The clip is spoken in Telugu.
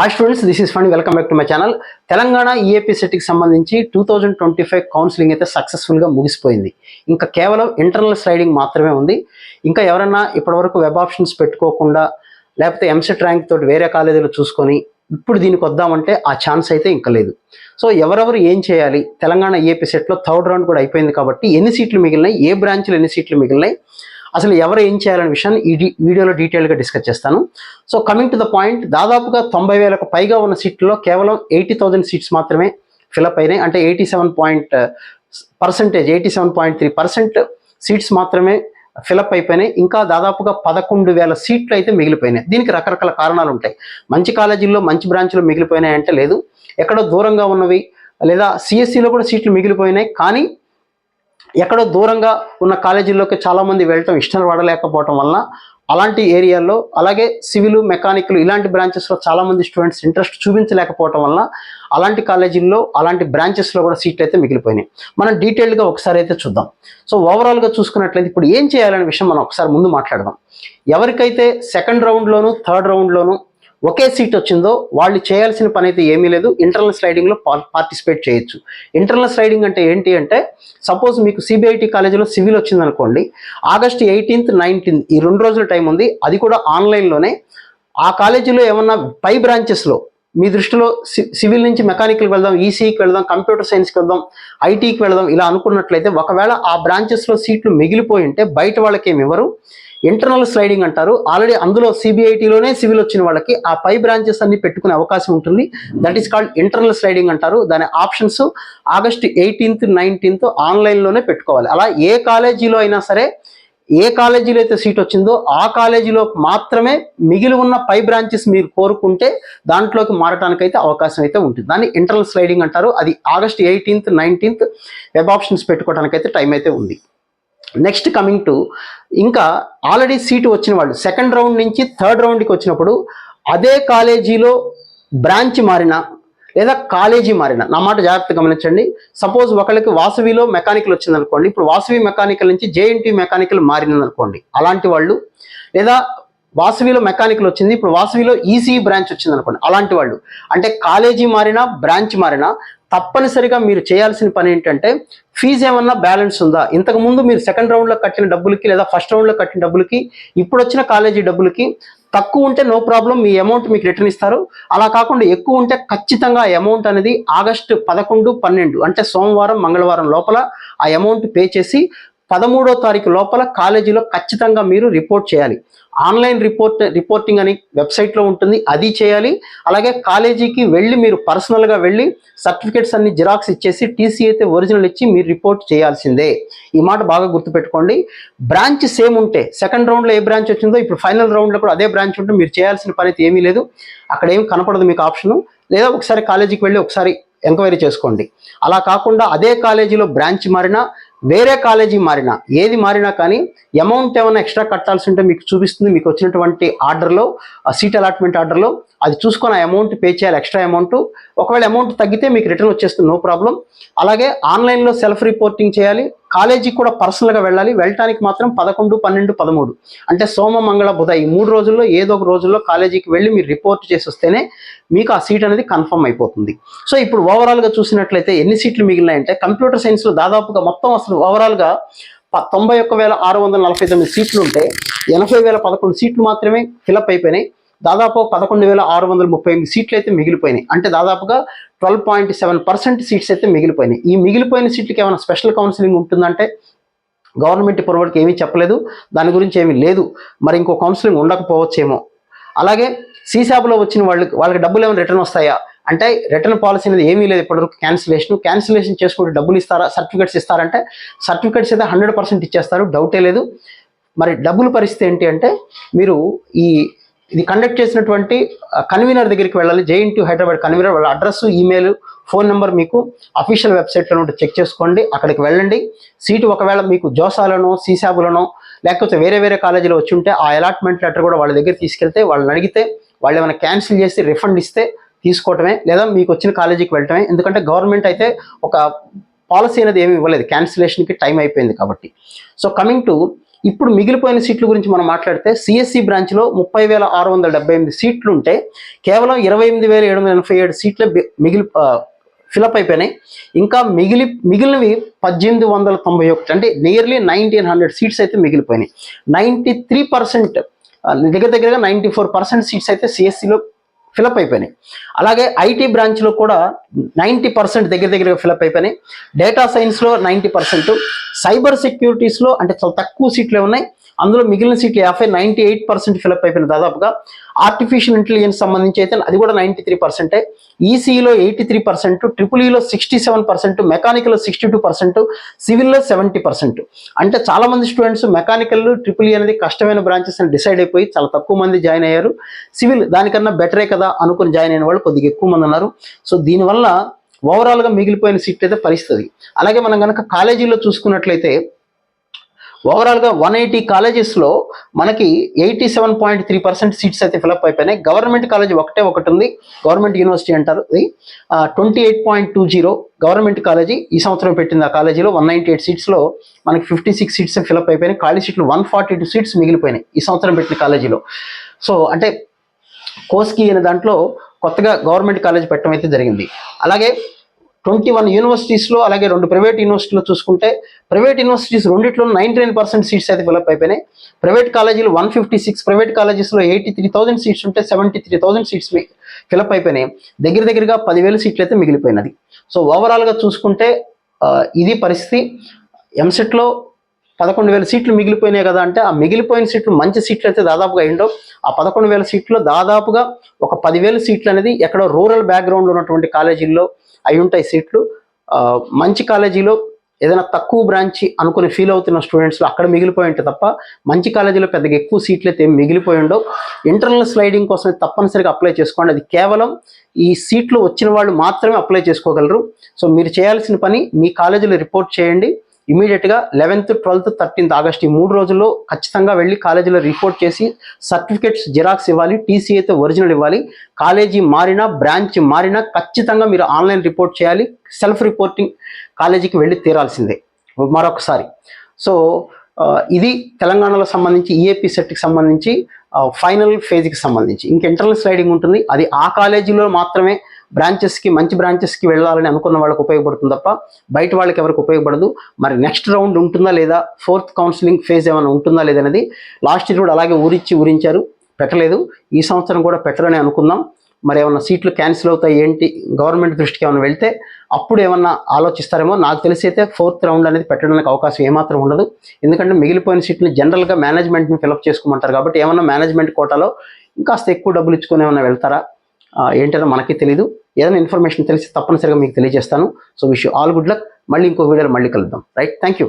Hi students this is fund welcome back to my channel Telangana EAP సెట్కి సంబంధించి two thousand twenty five counselling అయితే సక్సెస్ఫుల్గా ముగిసిపోయింది. ఇంకా కేవలం ఇంటర్నల్ స్లైడింగ్ మాత్రమే ఉంది. ఇంకా ఎవరన్నా ఇప్పటివరకు వెబ్ ఆప్షన్స్ పెట్టుకోకుండా లేకపోతే ఎంసెట్ ర్యాంక్ తోటి వేరే కాలేజీలో చూసుకొని ఇప్పుడు దీనికి వద్దామంటే ఆ ఛాన్స్ అయితే ఇంకా లేదు. సో ఎవరెవరు ఏం చేయాలి? తెలంగాణ ఏపీ సెట్లో థర్డ్ రౌండ్ కూడా అయిపోయింది కాబట్టి ఎన్ని సీట్లు మిగిలినాయి? ఏ బ్రాంచ్లో ఎన్ని సీట్లు మిగిలినాయి? అసలు ఎవరు ఏం చేయాలనే విషయాన్ని ఈ వీడియోలో డీటెయిల్గా డిస్కస్ చేస్తాను. So coming to the point దాదాపుగా తొంభై వేలకు పైగా ఉన్న సీట్లలో కేవలం ఎయిటీ థౌజండ్ సీట్స్ మాత్రమే ఫిలప్ అయినాయి. అంటే eighty seven point percentage eighty seven point three percent seats మాత్రమే ఫిలప్ అయిపోయినాయి. ఇంకా దాదాపుగా పదకొండు వేల సీట్లు అయితే మిగిలిపోయినాయి. దీనికి రకరకాల కారణాలు ఉంటాయి. మంచి కాలేజీల్లో మంచి బ్రాంచ్లో మిగిలిపోయినాయి అంటే లేదు. ఎక్కడో దూరంగా ఉన్నవి లేదా సిఎస్సిలో కూడా సీట్లు మిగిలిపోయినాయి. కానీ ఎక్కడో దూరంగా ఉన్న కాలేజీల్లోకి చాలామంది వెళ్ళటం ఇష్టం పడలేకపోవటం వలన అలాంటి ఏరియాల్లో అలాగే సివిల్ మెకానిక్లు ఇలాంటి బ్రాంచెస్లో చాలామంది స్టూడెంట్స్ ఇంట్రెస్ట్ చూపించలేకపోవటం వలన అలాంటి కాలేజీల్లో అలాంటి బ్రాంచెస్లో కూడా సీట్లు అయితే మిగిలిపోయినాయి. మనం డీటెయిల్డ్గా ఒకసారి అయితే చూద్దాం. సో ఓవరాల్గా చూసుకున్నట్లయితే ఇప్పుడు ఏం చేయాలనే విషయం మనం ఒకసారి ముందు మాట్లాడదాం. ఎవరికైతే సెకండ్ రౌండ్లోను థర్డ్ రౌండ్లోను ఒకే సీట్ వచ్చిందో వాళ్ళు చేయాల్సిన పని అయితే ఏమీ లేదు. ఇంటర్నల్ స్లైడింగ్లో పార్టిసిపేట్ చేయొచ్చు. ఇంటర్నల్ స్లైడింగ్ అంటే ఏంటి అంటే సపోజ్ మీకు సిబిఐటి కాలేజీలో సివిల్ వచ్చిందనుకోండి ఆగస్ట్ ఎయిటీన్త్ నైన్టీన్త్ ఈ రెండు రోజుల టైం ఉంది. అది కూడా ఆన్లైన్లోనే. ఆ కాలేజీలో ఏమన్నా పై బ్రాంచెస్లో మీ దృష్టిలో సి సివిల్ నుంచి మెకానికల్కి వెళ్దాం ఈసీకి వెళ్దాం కంప్యూటర్ సైన్స్కి వెళ్దాం ఐటీకి వెళ్దాం ఇలా అనుకున్నట్లయితే ఒకవేళ ఆ బ్రాంచెస్లో సీట్లు మిగిలిపోయి ఉంటే బయట వాళ్ళకి ఏమి ఇవ్వరు. ఇంటర్నల్ స్లైడింగ్ అంటారు. ఆల్రెడీ అందులో సిబిఐటిలోనే సివిల్ వచ్చిన వాళ్ళకి ఆ పై బ్రాంచెస్ అన్ని పెట్టుకునే అవకాశం ఉంటుంది. That is called internal sliding అంటారు. దాని ఆప్షన్స్ ఆగస్ట్ ఎయిటీన్త్ నైన్టీన్త్ ఆన్లైన్లోనే పెట్టుకోవాలి. అలా ఏ కాలేజీలో అయినా సరే ఏ కాలేజీలో అయితే సీట్ వచ్చిందో ఆ కాలేజీలో మాత్రమే మిగిలి ఉన్న పై బ్రాంచెస్ మీరు కోరుకుంటే దాంట్లోకి మారటానికి అయితే అవకాశం అయితే ఉంటుంది. దాన్ని ఇంటర్నల్ స్లైడింగ్ అంటారు. అది August eighteenth nineteenth web options పెట్టుకోవడానికి అయితే టైం అయితే ఉంది. నెక్స్ట్ కమింగ్ టు ఇంకా ఆల్రెడీ సీటు వచ్చిన వాళ్ళు సెకండ్ రౌండ్ నుంచి థర్డ్ రౌండ్కి వచ్చినప్పుడు అదే కాలేజీలో బ్రాంచ్ మారిన లేదా కాలేజీ మారిన నా మాట జాగ్రత్త గమనించండి. సపోజ్ ఒకళ్ళకి వాసవిలో మెకానికల్ వచ్చింది అనుకోండి ఇప్పుడు వాసవి మెకానికల్ నుంచి జేఎన్టీ మెకానికల్ మారిందనుకోండి అలాంటి వాళ్ళు లేదా వాసవిలో మెకానికల్ వచ్చింది. ఇప్పుడు వాసవిలో ఈసీ బ్రాంచ్ వచ్చింది అనుకోండి. అలాంటి వాళ్ళు. అంటే కాలేజీ మారినా బ్రాంచ్ మారినా తప్పనిసరిగా మీరు చేయాల్సిన పని ఏంటంటే ఫీజు ఏమన్నా బ్యాలెన్స్ ఉందా? ఇంతకు ముందు మీరు సెకండ్ రౌండ్లో కట్టిన డబ్బులకి లేదా ఫస్ట్ రౌండ్లో కట్టిన డబ్బులకి ఇప్పుడు వచ్చిన కాలేజీ డబ్బులకి తక్కువ ఉంటే నో ప్రాబ్లం మీ అమౌంట్ మీకు రిటర్న్ ఇస్తారు. అలా కాకుండా ఎక్కువ ఉంటే ఖచ్చితంగా ఆ అమౌంట్ అనేది ఆగస్టు పదకొండు పన్నెండు అంటే సోమవారం మంగళవారం లోపల ఆ అమౌంట్ పే చేసి పదమూడో తారీఖు లోపల కాలేజీలో ఖచ్చితంగా మీరు రిపోర్ట్ చేయాలి. ఆన్లైన్ రిపోర్ట్ రిపోర్టింగ్ అని వెబ్సైట్లో ఉంటుంది. అది చేయాలి. అలాగే కాలేజీకి వెళ్ళి మీరు పర్సనల్గా వెళ్ళి సర్టిఫికేట్స్ అన్ని జిరాక్స్ ఇచ్చేసి టీసీ అయితే ఒరిజినల్ ఇచ్చి మీరు రిపోర్ట్ చేయాల్సిందే. ఈ మాట బాగా గుర్తుపెట్టుకోండి. బ్రాంచ్ సేమ్ ఉంటే సెకండ్ రౌండ్లో ఏ బ్రాంచ్ వచ్చిందో ఇప్పుడు ఫైనల్ రౌండ్లో కూడా అదే బ్రాంచ్ ఉంటే మీరు చేయాల్సిన పని అయితే ఏమీ లేదు. అక్కడ ఏం కనపడదు మీకు ఆప్షను. లేదా ఒకసారి కాలేజీకి వెళ్ళి ఒకసారి ఎంక్వైరీ చేసుకోండి. అలా కాకుండా అదే కాలేజీలో బ్రాంచ్ మారినా వేరే కాలేజీ మారినా ఏది మారినా కానీ అమౌంట్ ఏమైనా ఎక్స్ట్రా కట్టాల్సి ఉంటే మీకు చూపిస్తుంది. మీకు వచ్చినటువంటి ఆర్డర్లో సీట్ అలాట్మెంట్ ఆర్డర్లో అది చూసుకొని ఆ అమౌంట్ పే చేయాలి ఎక్స్ట్రా అమౌంట్ ఒకవేళ అమౌంట్ తగ్గితే మీకు రిటర్న్ వచ్చేస్తుంది నో ప్రాబ్లం అలాగే ఆన్లైన్లో సెల్ఫ్ రిపోర్టింగ్ చేయాలి. కాలేజీకి కూడా పర్సనల్గా వెళ్ళాలి. వెళ్ళటానికి మాత్రం పదకొండు పన్నెండు పదమూడు. అంటే సోమ మంగళ బుధ ఈ మూడు రోజుల్లో ఏదో ఒక రోజుల్లో కాలేజీకి వెళ్ళి మీరు రిపోర్ట్ చేసి వస్తేనే మీకు ఆ సీట్ అనేది కన్ఫర్మ్ అయిపోతుంది. సో ఇప్పుడు ఓవరాల్గా చూసినట్లయితే ఎన్ని సీట్లు మిగిలినాయంటే కంప్యూటర్ సైన్స్లో దాదాపుగా మొత్తం అసలు ఓవరాల్గా తొంభై ఒక్క వేల ఆరు వందల నలభై తొమ్మిది సీట్లు ఉంటే ఎనభై వేల పదకొండు సీట్లు మాత్రమే ఫిలప్ అయిపోయినాయి. దాదాపు పదకొండు వేల ఆరు వందల ముప్పై ఎనిమిది సీట్లు అయితే మిగిలిపోయినాయి. అంటే దాదాపుగా twelve point seven percent seats అయితే మిగిలిపోయినాయి. ఈ మిగిలిపోయిన సీట్లకి ఏమైనా స్పెషల్ కౌన్సిలింగ్ ఉంటుందంటే గవర్నమెంట్ ఇప్పటివరకు ఏమీ చెప్పలేదు. దాని గురించి ఏమీ లేదు. మరి ఇంకో కౌన్సిలింగ్ ఉండకపోవచ్చేమో. అలాగే సీసాబ్లో వచ్చిన వాళ్ళకి వాళ్ళకి డబ్బులు ఏమైనా రిటర్న్ వస్తాయా? అంటే రిటర్న్ పాలసీ అనేది ఏమీ లేదు ఇప్పటివరకు క్యాన్సిలేషన్. క్యాన్సిలేషన్ చేసుకుంటే డబ్బులు ఇస్తారా? సర్టిఫికేట్స్ ఇస్తారంటే సర్టిఫికేట్స్ అయితే హండ్రెడ్ పర్సెంట్ ఇచ్చేస్తారు. డౌటే లేదు. మరి డబ్బుల పరిస్థితి ఏంటి అంటే మీరు ఈ ఇది కండక్ట్ చేసినటువంటి కన్వీనర్ దగ్గరికి వెళ్ళాలి. J N T Hyderabad convener వాళ్ళ అడ్రస్ ఈమెయిల్ ఫోన్ నెంబర్ మీకు అఫీషియల్ వెబ్సైట్లో ఉంటే చెక్ చేసుకోండి. అక్కడికి వెళ్ళండి. సీటు ఒకవేళ మీకు జోసాలనో సీసాబులను లేకపోతే వేరే వేరే కాలేజీలో వచ్చి ఉంటే ఆ అలాట్మెంట్ లెటర్ కూడా వాళ్ళ దగ్గర తీసుకెళ్తే వాళ్ళని అడిగితే వాళ్ళు ఏమైనా క్యాన్సిల్ చేసి రిఫండ్ ఇస్తే తీసుకోవటమే లేదా మీకు వచ్చిన కాలేజీకి వెళ్ళటమే. ఎందుకంటే గవర్నమెంట్ అయితే ఒక పాలసీ అనేది ఏమి ఇవ్వలేదు. క్యాన్సిలేషన్కి టైం అయిపోయింది కాబట్టి. సో కమింగ్ టు ఇప్పుడు మిగిలిపోయిన సీట్ల గురించి మనం మాట్లాడితే సిఎస్సి బ్రాంచ్లో ముప్పై వేల ఆరు వందల డెబ్బై ఎనిమిది సీట్లు ఉంటే కేవలం ఇరవై ఎనిమిది వేల ఏడు వందల ఎనభై ఏడు సీట్లే మిగిలి ఫిలప్ అయిపోయినాయి. ఇంకా మిగిలి మిగిలినవి పద్దెనిమిది వందల తొంభై ఒకటి అంటే నియర్లీ నైన్టీన్ హండ్రెడ్ సీట్స్ అయితే మిగిలిపోయినాయి. నైంటీ త్రీ పర్సెంట్ దగ్గర దగ్గరగా నైంటీ ఫోర్ పర్సెంట్ సీట్స్ అయితే సిఎస్సిలో ఫిలప్ అయిపోయినాయి. అలాగే ఐటీ బ్రాంచ్లో కూడా నైంటీ పర్సెంట్ దగ్గర దగ్గరగా ఫిలప్ అయిపోయినాయి. డేటా సైన్స్లో నైంటీ పర్సెంట్. సైబర్ సెక్యూరిటీస్లో అంటే చాలా తక్కువ సీట్లే ఉన్నాయి. అందులో మిగిలిన సీట్లు యాభై నైంటీ ఎయిట్ పర్సెంట్ ఫిలప్ అయిపోయినాయి దాదాపుగా. ఆర్టిఫిషియల్ ఇంటెలిజెన్స్ సంబంధించి అయితే అది కూడా నైంటీ త్రీ పర్సెంటే. ఈసీఈలో ఎయిటీ త్రీ పర్సెంట్ ట్రిపుల్ ఈలో e సిక్స్టీ సెవెన్ పర్సెంట్ మెకానికల్లో సిక్స్టీ టూ పర్సెంట్ సివిల్లో సెవెంటీ పర్సెంట్. అంటే చాలా మంది స్టూడెంట్స్ మెకానికల్ ట్రిపుల్ ఈ అనేది కష్టమైన బ్రాంచెస్ అని డిసైడ్ అయిపోయి చాలా తక్కువ మంది జాయిన్ అయ్యారు. సివిల్ దానికన్నా బెటరే కదా అనుకుని జాయిన్ అయిన వాళ్ళు కొద్దిగా ఎక్కువ మంది ఉన్నారు. సో దీనివల్ల ఓవరాల్గా మిగిలిపోయిన సీట్ అయితే పరిస్థితి అలాగే మనం కనుక కాలేజీలో చూసుకున్నట్లయితే ఓవరాల్గా వన్ ఎయిటీ కాలేజెస్లో మనకి eighty seven point three percent seats అయితే ఫిలప్ అయిపోయినాయి. గవర్నమెంట్ కాలేజ్ ఒకటే ఒకటి ఉంది. గవర్నమెంట్ యూనివర్సిటీ అంటారు ఇది. Twenty eight point two zero government college ఈ సంవత్సరం పెట్టింది ఆ కాలేజీలో వన్ నైంటీ ఎయిట్ సీట్స్లో మనకి ఫిఫ్టీ సిక్స్ సీట్స్ ఫిలప్ అయిపోయినాయి. ఖాళీ సీట్లు వన్ ఫార్టీ టూ సీట్స్ మిగిలిపోయినాయి ఈ సంవత్సరం పెట్టిన కాలేజీలో సో అంటే కోస్కి అనే దాంట్లో కొత్తగా గవర్నమెంట్ కాలేజ్ పెట్టడం అయితే జరిగింది. అలాగే ట్వంటీ వన్ యూనివర్సిటీస్లో అలాగే రెండు ప్రైవేట్ యూనివర్సిటీలో చూసుకుంటే ప్రైవేట్ యూనివర్సిటీస్ రెండిట్లో నైంటీ నైన్ పర్సెంట్ సీట్స్ అయితే ఫిలప్ అయిపోయినాయి. ప్రైవేట్ కాలేజీలు వన్ ఫిఫ్టీ సిక్స్ ప్రైవేట్ కాలేజెస్లో ఎయిటీ త్రీ థౌసండ్ సీట్స్ ఉంటే seventy three thousand seats fill up అయిపోయినాయి. దగ్గర దగ్గరగా పదివేల సీట్లు అయితే మిగిలిపోయినది. సో ఓవరాల్గా చూసుకుంటే ఇది పరిస్థితి. ఎంసెట్లో పదకొండు వేల సీట్లు మిగిలిపోయినాయి కదా అంటే ఆ మిగిలిపోయిన సీట్లు మంచి సీట్లు అయితే దాదాపుగా అయిండో ఆ పదకొండు వేల సీట్లు దాదాపుగా ఒక పదివేల సీట్లు అనేది ఎక్కడో రూరల్ బ్యాక్గ్రౌండ్ ఉన్నటువంటి కాలేజీల్లో అయి ఉంటాయి సీట్లు. మంచి కాలేజీలో ఏదైనా తక్కువ బ్రాంచ్ అనుకుని ఫీల్ అవుతున్న స్టూడెంట్స్లో అక్కడ మిగిలిపోయి ఉంటే తప్ప మంచి కాలేజీలో పెద్దగా ఎక్కువ సీట్లు అయితే ఏం మిగిలిపోయి ఉండవు. ఇంటర్నల్ స్లైడింగ్ కోసం తప్పనిసరిగా అప్లై చేసుకోండి. అది కేవలం ఈ సీట్లు వచ్చిన వాళ్ళు మాత్రమే అప్లై చేసుకోగలరు. సో మీరు చేయాల్సిన పని మీ కాలేజీలో రిపోర్ట్ చేయండి. ఇమీడియట్గా లెవెన్త్ ట్వెల్త్ థర్టీన్త్ ఆగస్ట్ ఈ మూడు రోజుల్లో ఖచ్చితంగా వెళ్ళి కాలేజీలో రిపోర్ట్ చేసి సర్టిఫికేట్స్ జిరాక్స్ ఇవ్వాలి టీసీ అయితే ఒరిజినల్ ఇవ్వాలి. కాలేజీ మారినా బ్రాంచ్ మారినా ఖచ్చితంగా మీరు ఆన్లైన్ రిపోర్ట్ చేయాలి. సెల్ఫ్ రిపోర్టింగ్ కాలేజీకి వెళ్ళి తీరాల్సిందే. మరొకసారి. సో ఇది తెలంగాణలో సంబంధించి ఈఏపీ సెట్కి సంబంధించి ఫైనల్ ఫేజ్కి సంబంధించి. ఇంక ఇంటర్నల్ స్లైడింగ్ ఉంటుంది. అది ఆ కాలేజీలో మాత్రమే బ్రాంచెస్కి మంచి బ్రాంచెస్కి వెళ్ళాలని అనుకున్న వాళ్ళకి ఉపయోగపడుతుంది తప్ప బయట వాళ్ళకి ఎవరికి ఉపయోగపడదు. మరి నెక్స్ట్ రౌండ్ ఉంటుందా లేదా? ఫోర్త్ కౌన్సిలింగ్ ఫేజ్ ఏమైనా ఉంటుందా లేదనేది లాస్ట్ ఇయర్ కూడా అలాగే ఊరించి ఊరించారు. పెట్టలేదు. ఈ సంవత్సరం కూడా పెట్టరని అనుకుందాం. మరి ఏమన్నా సీట్లు క్యాన్సిల్ అవుతాయి ఏంటి? గవర్నమెంట్ దృష్టికి ఏమైనా వెళ్తే అప్పుడు ఏమన్నా ఆలోచిస్తారేమో? నాకు తెలిసి అయితే ఫోర్త్ రౌండ్ అనేది పెట్టడానికి అవకాశం ఏమాత్రం ఉండదు. ఎందుకంటే మిగిలిపోయిన సీట్లు జనరల్గా మేనేజ్మెంట్ని ఫిలప్ చేసుకోమంటారు కాబట్టి ఏమన్నా మేనేజ్మెంట్ కోటాలో ఇంకాస్త ఎక్కువ డబ్బులు ఇచ్చుకొని ఏమైనా వెళ్తారా? ఏంటనో మనకి తెలియదు ఏదైనా ఇన్ఫర్మేషన్ తెలిసి తప్పనిసరిగా మీకు తెలియజేస్తాను. So wish all good luck మళ్ళీ ఇంకో వీడియోలో మళ్ళీ కలుద్దాం. Right thank you